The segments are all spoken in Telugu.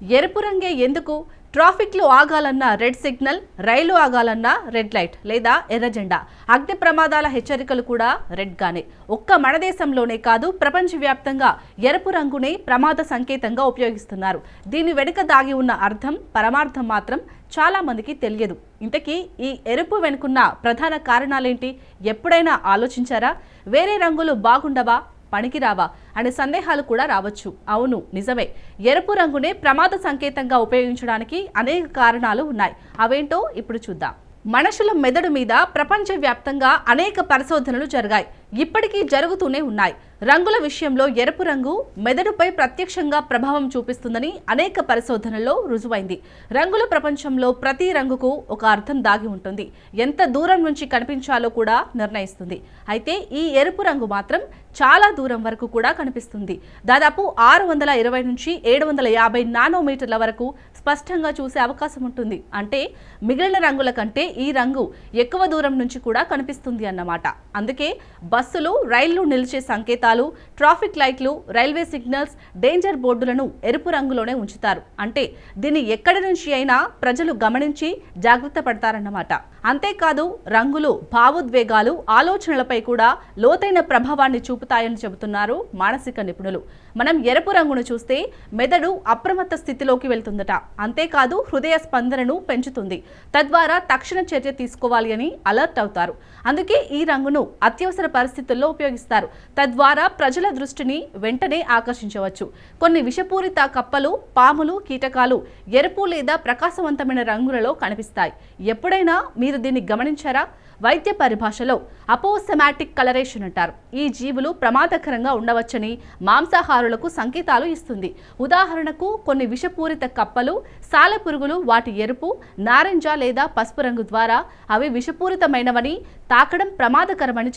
ఎరుపు రంగే ఎందుకు? ట్రాఫిక్లు ఆగాలన్నా రెడ్ సిగ్నల్ రైలు ఆగాలన్నా రెడ్ లైట్ లేదా ఎర్ర జెండా. అగ్ని ప్రమాదాల హెచ్చరికలు కూడా రెడ్ గానే. ఒక్క మన దేశంలోనే కాదు ప్రపంచవ్యాప్తంగా ఎరుపు రంగునే ప్రమాద సంకేతంగా ఉపయోగిస్తున్నారు. దీని వెనుక దాగి ఉన్న అర్థం పరమార్థం మాత్రం చాలామందికి తెలియదు. ఇంతకీ ఈ ఎరుపు వెనుకున్న ప్రధాన కారణాలేంటి? ఎప్పుడైనా ఆలోచించారా? వేరే రంగులు బాగుండవా? పనికిరావా అనే సందేహాలు కూడా రావచ్చు. అవును నిజమే. ఎరుపు రంగునే ప్రమాద సంకేతంగా ఉపయోగించడానికి అనేక కారణాలు ఉన్నాయి. అవేంటో ఇప్పుడు చూద్దాం. మనుషుల మెదడు మీద ప్రపంచవ్యాప్తంగా అనేక పరిశోధనలు జరిగాయి. ఇప్పటికీ జరుగుతూనే ఉన్నాయి. రంగుల విషయంలో ఎరుపు రంగు మెదడుపై ప్రత్యక్షంగా ప్రభావం చూపిస్తుందని అనేక పరిశోధనల్లో రుజువైంది. రంగుల ప్రపంచంలో ప్రతి రంగుకు ఒక అర్థం దాగి ఉంటుంది. ఎంత దూరం నుంచి కనిపించాలో కూడా నిర్ణయిస్తుంది. అయితే ఈ ఎరుపు రంగు మాత్రం చాలా దూరం వరకు కూడా కనిపిస్తుంది. దాదాపు ఆరు వందల ఇరవై నుంచి ఏడు వందల యాభై నానోమీటర్ల వరకు స్పష్టంగా చూసే అవకాశం ఉంటుంది. అంటే మిగిలిన రంగుల కంటే ఈ రంగు ఎక్కువ దూరం నుంచి కూడా కనిపిస్తుంది అన్నమాట. అందుకే బస్సులు రైళ్ళు నిలిచే సంకేతాలు ట్రాఫిక్ లైట్లు రైల్వే సిగ్నల్స్ డేంజర్ బోర్డులను ఎరుపు రంగులోనే ఉంచుతారు. అంటే దీన్ని ఎక్కడి నుంచి అయినా ప్రజలు గమనించి జాగ్రత్త పడతారన్నమాట. అంతేకాదు రంగులు భావోద్వేగాలు ఆలోచనలపై కూడా లోతైన ప్రభావాన్ని చూపుతాయని చెబుతున్నారు మానసిక నిపుణులు. మనం ఎరుపు రంగును చూస్తే మెదడు అప్రమత్త స్థితిలోకి వెళ్తుందట. అంతేకాదు హృదయ స్పందనను పెంచుతుంది. తద్వారా తక్షణ చర్య తీసుకోవాలి అని అలర్ట్ అవుతారు. అందుకే ఈ రంగును అత్యవసర పరిస్థితుల్లో ఉపయోగిస్తారు. తద్వారా ప్రజల దృష్టిని వెంటనే ఆకర్షించవచ్చు. కొన్ని విషపూరిత కప్పలు పాములు కీటకాలు ఎరుపు లేదా ప్రకాశవంతమైన రంగులలో కనిపిస్తాయి. ఎప్పుడైనా మీరు దీన్ని గమనించారా? వైద్య పరిభాషలో అపోసెమాటిక్ కలరేషన్ అంటారు. ఈ జీవులు ప్రమాదకరంగా ఉండవచ్చని మాంసాహారులకు సంకేతాలు ఇస్తుంది. ఉదాహరణకు కొన్ని విషపూరిత కప్పలు సాలెపురుగులు వాటి ఎరుపు నారింజ లేదా పసుపు రంగు ద్వారా అవి విషపూరితమైనవని తాకడం ప్రమాదకరమని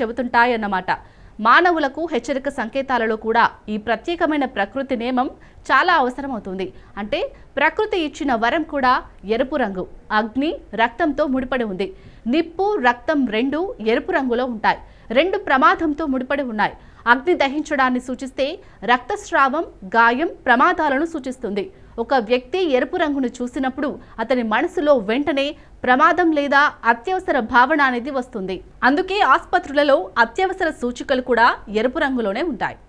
అన్నమాట. మానవులకు హెచ్చరిక సంకేతాలలో కూడా ఈ ప్రత్యేకమైన ప్రకృతి నియమం చాలా అవసరమవుతుంది. అంటే ప్రకృతి ఇచ్చిన వరం కూడా ఎరుపు రంగు అగ్ని రక్తంతో ముడిపడి ఉంది. నిప్పు రక్తం రెండు ఎరుపు రంగులో ఉంటాయి. రెండు ప్రమాదంతో ముడిపడి ఉన్నాయి. అగ్ని దహించడాన్ని సూచిస్తే రక్తస్రావం గాయం ప్రమాదాలను సూచిస్తుంది. ఒక వ్యక్తి ఎరుపు రంగును చూసినప్పుడు అతని మనసులో వెంటనే ప్రమాదం లేదా అత్యవసర భావన అనేది వస్తుంది. అందుకే ఆసుపత్రులలో అత్యవసర సూచికలు కూడా ఎరుపు రంగులోనే ఉంటాయి.